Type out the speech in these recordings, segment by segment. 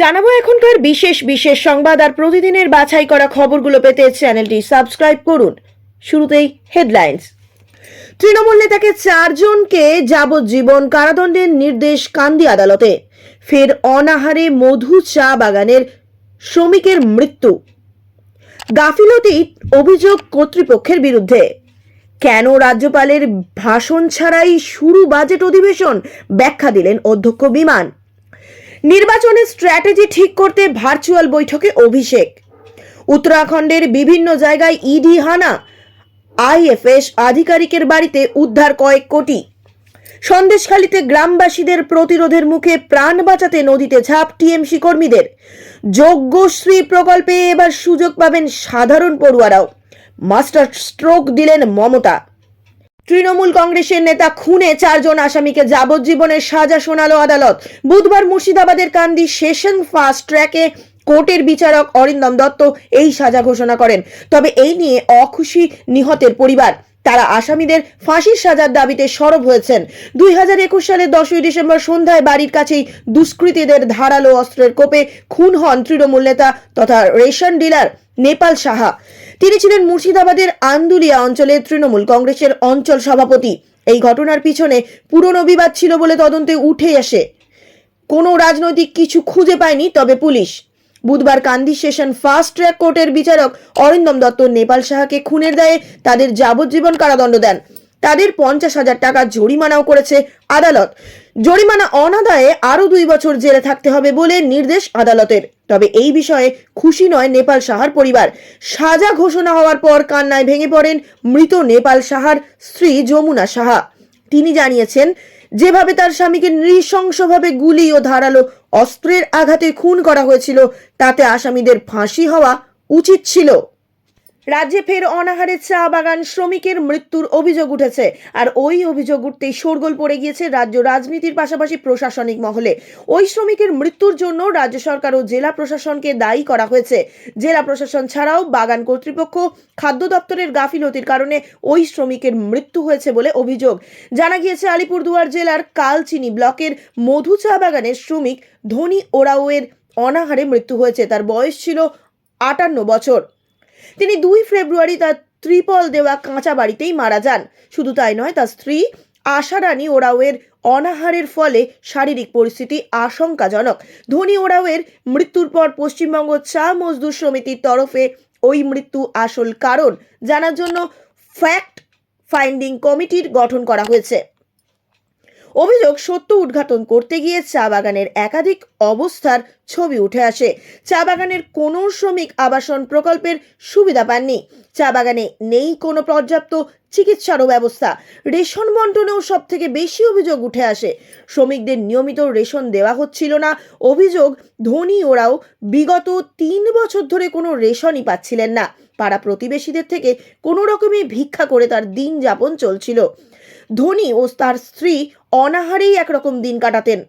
জানাব এখনকার বিশেষ বিশেষ সংবাদ আর প্রতিদিনের বাছাই করা খবরগুলো পেতে চ্যানেলটি সাবস্ক্রাইব করুন। শুরুতেই হেডলাইন্স। তৃণমূল নেতাকে চারজনকে যাবজ্জীবন কারাদণ্ডের নির্দেশ কান্দি আদালতে। ফের অনাহারে মধু চা বাগানের শ্রমিকের মৃত্যু। গাফিলতি অভিযোগ কর্তৃপক্ষের বিরুদ্ধে। কেন রাজ্যপালের ভাষণ ছাড়াই শুরু বাজেট অধিবেশন? ব্যাখ্যা দিলেন অধ্যক্ষ বিমান। নির্বাচনের স্ট্র্যাটেজি ঠিক করতে ভার্চুয়াল বৈঠকে অভিষেক। উত্তরাখণ্ডের বিভিন্ন জায়গায় ইডি হানা আইএফএস আধিকারিকের বাড়িতে উদ্ধার কয়েক কোটি। সন্দেশখালীতে গ্রামবাসীদের প্রতিরোধের মুখে প্রাণ বাঁচাতে নদীতে ঝাঁপ টিএমসি কর্মীদের। যোগ্যশ্রী প্রকল্পে এবার সুযোগ পাবেন সাধারণ পড়ুয়ারাও। মাস্টার স্ট্রোক দিলেন মমতা। তৃণমূল কংগ্রেসের নেতা খুনে চারজন আসামিকে যাবজ্জীবনের সাজা শোনালো আদালত। বুধবার মুর্শিদাবাদের কান্দি সেশন ফাস্ট ট্র্যাকে কোর্টের বিচারক অরিন্দম দত্ত এই সাজা ঘোষণা করেন। তবে এই নিয়ে অখুশি নিহতের পরিবার। তারা আসামিদের ফাঁসির সাজার দাবিতে সরব হয়েছেন। দুই হাজার একুশ সালের দশই ডিসেম্বর সন্ধ্যায় বাড়ির কাছেই দুষ্কৃতীদের ধারালো অস্ত্রের কোপে খুন হন তৃণমূল নেতা তথা রেশন ডিলার নেপাল সাহা। তিনি ছিলেন মুর্শিদাবাদের আন্দুলিয়া অঞ্চলে তৃণমূল কংগ্রেসের অঞ্চল সভাপতি। এই ঘটনার পিছনে পুরনো বিবাদ ছিল বলে তদন্তে উঠে আসে। কোনো রাজনৈতিক কিছু খুঁজে পায়নি তবে পুলিশ। বুধবার কান্দি সেশন ফাস্ট ট্র্যাক কোর্টের বিচারক অরিন্দম দত্ত নেপাল সাহাকে খুনের দায়ে তাদের যাবজ্জীবন কারাদণ্ড দেন। তাদের পঞ্চাশ হাজার টাকা জরিমানাও করেছে আদালত। জরিমানা অনাদায়ে আরও দুই বছর জেলে থাকতে হবে বলে নির্দেশ আদালতের। তবে এই বিষয়ে খুশি নয় নেপাল সাহার পরিবার। সাজা ঘোষণা হওয়ার পর কান্নায় ভেঙে পড়েন মৃত নেপাল সাহার স্ত্রী যমুনা সাহা। তিনি জানিয়েছেন, যেভাবে তার স্বামীকে নৃশংসভাবে গুলি ও ধারালো অস্ত্রের আঘাতে খুন করা হয়েছিল, তাতে আসামিদের ফাঁসি হওয়া উচিত ছিল। রাজ্যে ফের অনাহারে চা বাগান শ্রমিকের মৃত্যুর অভিযোগ উঠেছে। আর ওই অভিযোগ উঠতেই শোরগোল পড়ে গিয়েছে রাজ্য রাজনীতির পাশাপাশি প্রশাসনিক মহলে। ওই শ্রমিকের মৃত্যুর জন্য রাজ্য সরকার ও জেলা প্রশাসনকে দায়ী করা হয়েছে। জেলা প্রশাসন ছাড়াও বাগান কর্তৃপক্ষ, খাদ্য দপ্তরের গাফিলতির কারণে ওই শ্রমিকের মৃত্যু হয়েছে বলে অভিযোগ। জানা গিয়েছে, আলিপুরদুয়ার জেলার কালচিনি ব্লকের মধু চা বাগানের শ্রমিক ধনী ওরাওয়ের অনাহারে মৃত্যু হয়েছে। তার বয়স ছিল আটান্ন বছর। তিনি দুই ফেব্রুয়ারি তার ত্রিপল দেওয়া কাঁচা বাড়িতেই মারা যান। শুধু তাই নয়, তার স্ত্রী আশারানী ওরাওয়ের অনাহারের ফলে শারীরিক পরিস্থিতি আশঙ্কাজনক। ধনী ওরাওয়ের মৃত্যুর পর পশ্চিমবঙ্গ চা মজদুর সমিতির তরফে ওই মৃত্যু আসল কারণ, জানার জন্য ফ্যাক্ট ফাইন্ডিং কমিটির গঠন করা হয়েছে। অভিযোগ সত্য উদ্ঘাটন করতে গিয়ে চা বাগানের একাধিক অবস্থার ছবি উঠে আসে। চা বাগানের কোনো শ্রমিক আবাসন প্রকল্পের সুবিধা পাননি। চা বাগানে নেই কোনো পর্যাপ্ত চিকিৎসারও ব্যবস্থা। রেশন বন্টনেও সব থেকে বেশি অভিযোগ উঠে আসে। শ্রমিকদের নিয়মিত রেশন দেওয়া হচ্ছিল না। অভিযোগ, ধনী ওরাও বিগত তিন বছর ধরে কোনো রেশনই পাচ্ছিলেন না। পাড়া প্রতিবেশীদের থেকে কোনো রকমে ভিক্ষা করে তার দিন যাপন চলছিল। ধনী ও তার স্ত্রী অনাহারেই একরকম দিন কাটাতেন।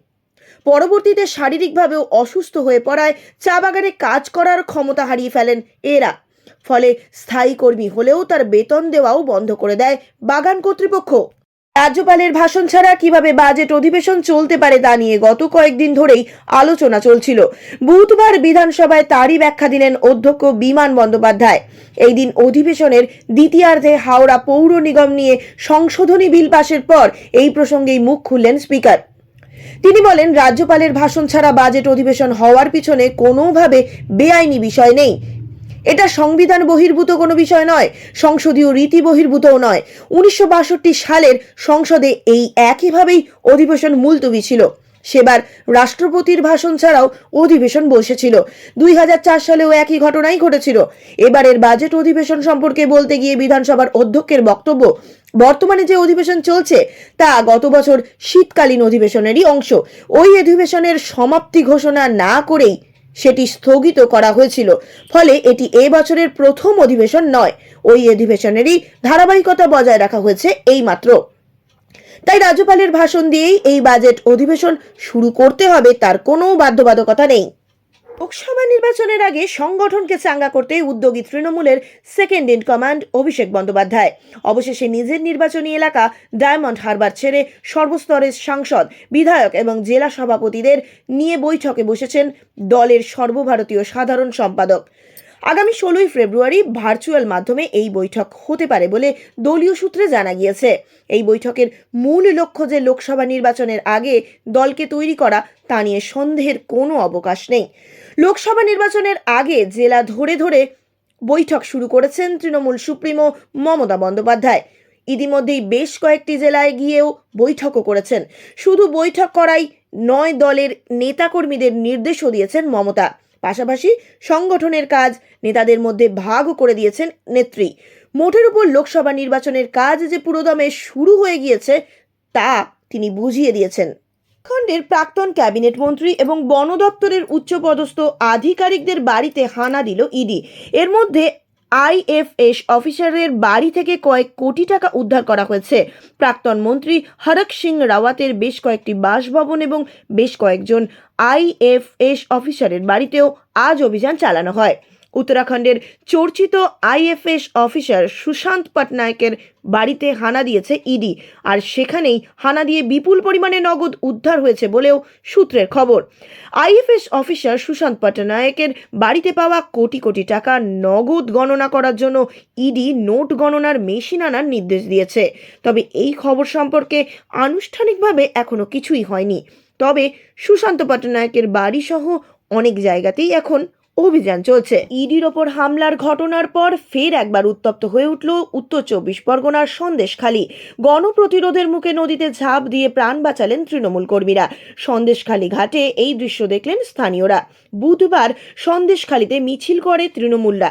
পরবর্তীতে শারীরিকভাবেও অসুস্থ হয়ে পড়ায় চা বাগানে কাজ করার ক্ষমতা হারিয়ে ফেলেন এরা। ফলে স্থায়ী কর্মী হলেও তার বেতন দেওয়াও বন্ধ করে দেয় বাগান কর্তৃপক্ষ। রাজ্যপালের ভাষণ ছাড়া কীভাবে বাজেট অধিবেশন চলতে পারে তা নিয়ে গত কয়েকদিন ধরেই আলোচনা চলছিল। বুধবার বিধানসভায় তারই ব্যাখ্যা দিলেন অধ্যক্ষ বিমান বন্দ্যোপাধ্যায়। এই দিন অধিবেশনের দ্বিতীয়ার্ধে হাওড়া পৌর নিগম নিয়ে সংশোধনী বিল পাশের পর এই প্রসঙ্গেই মুখ খুললেন স্পিকার। তিনি বলেন, রাজ্যপালের ভাষণ ছাড়া বাজেট অধিবেশন হওয়ার পিছনে কোনোভাবে বেআইনি বিষয় নেই। এটা সংবিধান বহির্ভূত কোনো বিষয় নয়, সংসদীয় রীতি বহির্ভূতও নয়। উনিশশো সালের সংসদে এই একইভাবেই অধিবেশন মুলতবি ছিল। সেবার রাষ্ট্রপতির ভাষণ ছাড়াও অধিবেশন বসেছিল। দুই হাজার চার সালেও একই ঘটনাই ঘটেছিল। এবারের বাজেট অধিবেশন সম্পর্কে বলতে গিয়ে বিধানসভার অধ্যক্ষের বক্তব্য, বর্তমানে যে অধিবেশন চলছে, তা গত বছর শীতকালীন অধিবেশনেরই অংশ। ওই অধিবেশনের সমাপ্তি ঘোষণা না করেই সেটি স্থগিত করা হয়েছিল। ফলে এটি এ বছরের প্রথম অধিবেশন নয়। ওই অধিবেশনেরই ধারাবাহিকতা বজায় রাখা হয়েছে এই মাত্র তাই রাজ্যপালের ভাষণ দিয়েই এই বাজেট অধিবেশন শুরু করতে হবে, তার কোনো বাধ্যবাধকতা নেই। লোকসভা নির্বাচনের আগে সংগঠনকে চাঙ্গা করতে উদ্যোগী তৃণমূলের second in command Abhishek Bandyopadhyay. অবশেষে নিজের নির্বাচনী এলাকা ডায়মন্ড হারবার ছেড়ে সর্বস্তরের সাংসদ, বিধায়ক এবং জেলা সভাপতিদের নিয়ে বৈঠকে বসেছেন দলের সর্বভারতীয় সাধারণ সম্পাদক। আগামী ষোলোই ফেব্রুয়ারি ভার্চুয়াল মাধ্যমে এই বৈঠক হতে পারে বলে দলীয় সূত্রে জানা গিয়েছে। এই বৈঠকের মূল লক্ষ্য যে লোকসভা নির্বাচনের আগে দলকে তৈরি করা, তা নিয়ে সন্দেহের কোনো অবকাশ নেই। লোকসভা নির্বাচনের আগে জেলা ধরে ধরে বৈঠক শুরু করেছেন তৃণমূল সুপ্রিমো মমতা বন্দ্যোপাধ্যায়। ইতিমধ্যেই বেশ কয়েকটি জেলায় গিয়েও বৈঠকও করেছেন। শুধু বৈঠক করাই নয়, দলের নেতাকর্মীদের নির্দেশও দিয়েছেন মমতা। পাশাপাশি সংগঠনের কাজ নেতাদের মধ্যে ভাগও করে দিয়েছেন নেত্রী। মোটের উপর লোকসভা নির্বাচনের কাজ যে পুরোদমে শুরু হয়ে গিয়েছে, তা তিনি বুঝিয়ে দিয়েছেন। খণ্ডের প্রাক্তন ক্যাবিনেট মন্ত্রী এবং বন দপ্তরের উচ্চপদস্থ আধিকারিকদের বাড়িতে হানা দিল ইডি। এর মধ্যে আইএফএস অফিসারের বাড়ি থেকে কয়েক কোটি টাকা উদ্ধার করা হয়েছে। প্রাক্তন মন্ত্রী হরক সিং রাওয়াতের বেশ কয়েকটি বাসভবন এবং বেশ কয়েকজন আইএফএস অফিসারের বাড়িতেও আজ অভিযান চালানো হয়। উত্তরাখণ্ডের চর্চিত আইএফএস অফিসার সুশান্ত পটনায়কের বাড়িতে হানা দিয়েছে ইডি। আর সেখানেই হানা দিয়ে বিপুল পরিমাণে নগদ উদ্ধার হয়েছে বলেও সূত্রের খবর। আইএফএস অফিসার সুশান্ত পটনায়কের বাড়িতে পাওয়া কোটি কোটি টাকা নগদ গণনা করার জন্য ইডি নোট গণনার মেশিন আনার নির্দেশ দিয়েছে। তবে এই খবর সম্পর্কে আনুষ্ঠানিকভাবে এখনও কিছুই হয়নি। তবে সুশান্ত পটনায়কের বাড়ি সহ অনেক জায়গাতেই এখন অভিযান চলছে। ইডির ওপর হামলার ঘটনার পর ফের একবার উত্তপ্ত হয়ে উঠল উত্তর চব্বিশ পরগনার সন্দেশখালী। গণপ্রতিরোধের মুখে নদীতে ঝাঁপ দিয়ে প্রাণ বাঁচালেন তৃণমূল কর্মীরা। সন্দেশখালী ঘাটে এই দৃশ্য দেখলেন স্থানীয়রা। বুধবার সন্দেশখালীতে মিছিল করে তৃণমূলরা।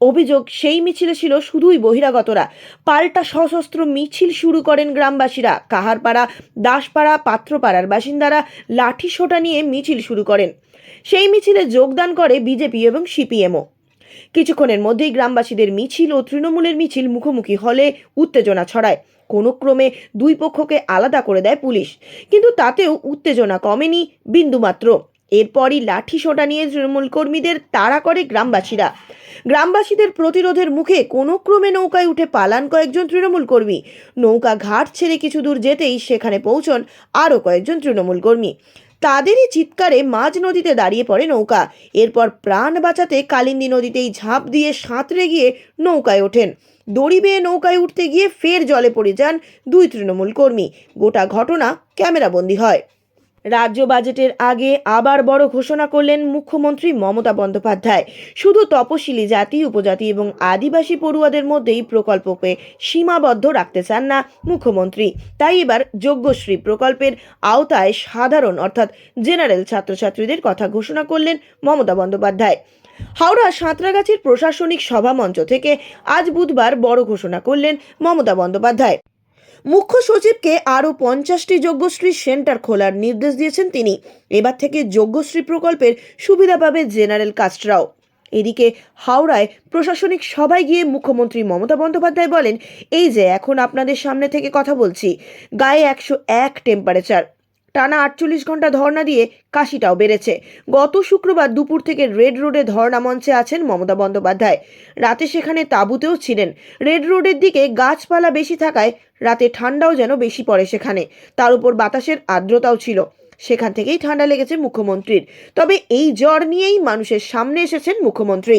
অভিযোগ, সেই মিছিলে ছিল শুধুই বহিরাগতরা। পাল্টা সশস্ত্র মিছিল শুরু করেন গ্রামবাসীরা। কাহারপাড়া, দাসপাড়া, পাত্রপাড়ার বাসিন্দারা লাঠি সোটা নিয়ে মিছিল শুরু করেন। সেই মিছিলে যোগদান করে বিজেপি এবং সিপিএমও। কিছুক্ষণের মধ্যেই গ্রামবাসীদের মিছিল ও তৃণমূলের মিছিল মুখোমুখি হলে উত্তেজনা ছড়ায়। কোনো ক্রমে দুই পক্ষকে আলাদা করে দেয় পুলিশ। কিন্তু তাতেও উত্তেজনা কমেনি বিন্দুমাত্র। এরপরই লাঠি সোটা নিয়ে তৃণমূল কর্মীদের তাড়া করে গ্রামবাসীরা। গ্রামবাসীদের প্রতিরোধের মুখে কোনো ক্রমে নৌকায় উঠে পালান কয়েকজন তৃণমূল কর্মী। নৌকা ঘাট ছেড়ে কিছু দূর যেতেই সেখানে পৌঁছন আরও কয়েকজন তৃণমূল কর্মী। তাদেরই চিৎকারে মাঝ নদীতে দাঁড়িয়ে পড়ে নৌকা। এরপর প্রাণ বাঁচাতে কালিন্দী নদীতেই ঝাঁপ দিয়ে সাঁতরে গিয়ে নৌকায় ওঠেন। দড়ি বেয়ে নৌকায় উঠতে গিয়ে ফের জলে পড়ে যান দুই তৃণমূল কর্মী। গোটা ঘটনা ক্যামেরাবন্দি হয়। রাজ্য বাজেটের আগে আবার বড় ঘোষণা করলেন মুখ্যমন্ত্রী মমতা বন্দ্যোপাধ্যায়। শুধু তপশিলি জাতি, উপজাতি এবং আদিবাসী পড়ুয়াদের মধ্যেই প্রকল্পকে সীমাবদ্ধ রাখতে চান না মুখ্যমন্ত্রী। তাই এবার যোগ্যশ্রী প্রকল্পের আওতায় সাধারণ অর্থাৎ জেনারেল ছাত্রছাত্রীদের কথা ঘোষণা করলেন মমতা বন্দ্যোপাধ্যায়। হাওড়া সাঁতরাগাছির প্রশাসনিক সভামঞ্চ থেকে আজ বুধবার বড় ঘোষণা করলেন মমতা বন্দ্যোপাধ্যায়। মুখ্য সচিবকে আরও পঞ্চাশটি যজ্ঞশ্রী সেন্টার খোলার নির্দেশ দিয়েছেন তিনি। এবার থেকে যজ্ঞশ্রী প্রকল্পের সুবিধা পাবে জেনারেল কাস্টরাও। এদিকে হাওড়ায় প্রশাসনিক সভায় গিয়ে মুখ্যমন্ত্রী মমতা বন্দ্যোপাধ্যায় বলেন, এই যে, এখন আপনাদের সামনে থেকে কথা বলছি। গায়ে একশো এক টেম্পারেচার টানা আটচল্লিশ ঘণ্টা ধর্ণা দিয়ে কাশিটাও বেড়েছে। গত শুক্রবার দুপুর থেকে রেড রোডে ধর্ণা মঞ্চে আছেন মমতা বন্দ্যোপাধ্যায়। রাতে সেখানে তাঁবুতেও ছিলেন। রেড রোডের দিকে গাছপালা বেশি থাকায় রাতে ঠান্ডাও যেন বেশি পড়ে সেখানে। তার উপর বাতাসের আর্দ্রতাও ছিল। সেখান থেকেই ঠান্ডা লেগেছে মুখ্যমন্ত্রীর। তবে এই জ্বর নিয়েই মানুষের সামনে এসেছেন মুখ্যমন্ত্রী।